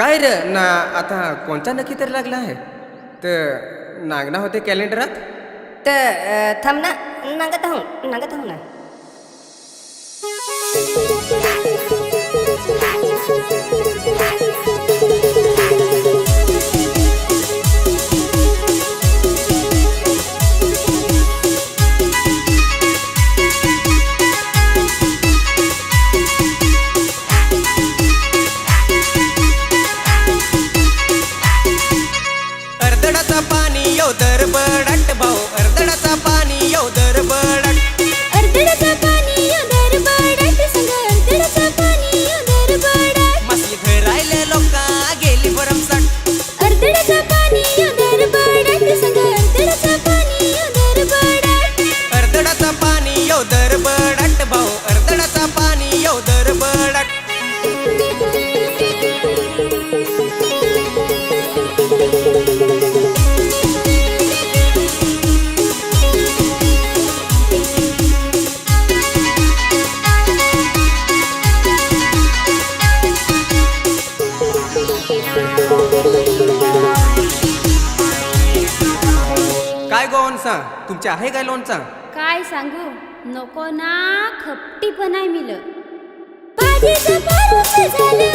काय रे? ना आता कोणता नक्की तर लागला आहे? तर नागना होते कॅलेंडरात? तर थांब ना नागत आहो नागत आहो ना. सांग गोवनसा तुमच्या आहे काय लोणचा? काय सांगू? नको ना खपटी पण आहे मिल. भाजीचं झालं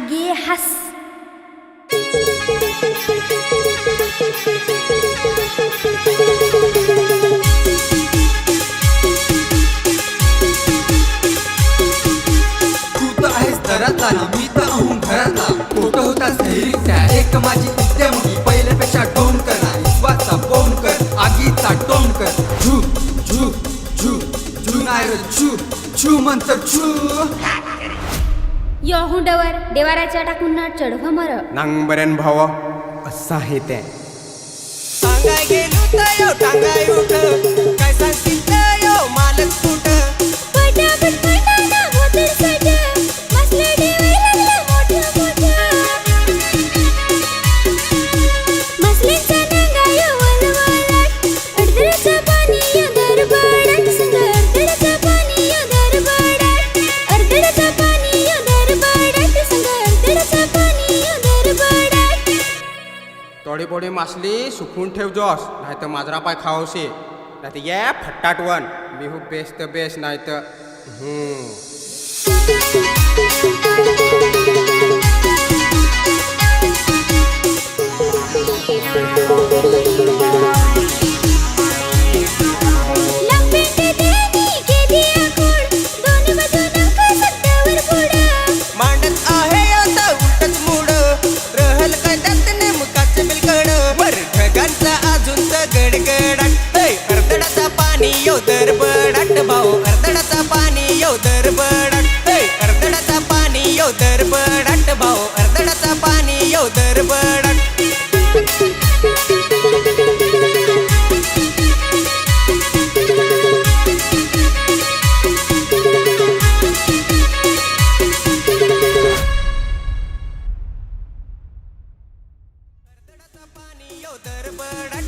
आगे हस. तू तर मी तर अहून घरातला फोटो होता एक माझी विद्या मुली. पहिल्यापेक्षा टोन कर विश्वाचा कर आगीचा टोन कर. झू झू झू झू नाही रे झू झू म्हणत झू. यो हुंडवर देवाराच्या टाकून ना चढव मर. नांगबऱ्यान भावा असं आहे ते सांगाय गेलो टांगाय उठ. थोडी बोडी मासली सुकून ठेव जोस नाही तर माजरा पाय खावशी नाही तर ये फट्टाटवण बिहू बेस्ट बेस्ट नाही तर अर्धडाचा पाणी येऊ तर बडाट भाऊ. अर्धडाचा पाणी येऊ तर बडाट अर्धडाचा पाणी येऊ तर बडाट भाऊ. अर्धडाचा पाणी येऊ तर बडाट पाणी येऊ तर बडाट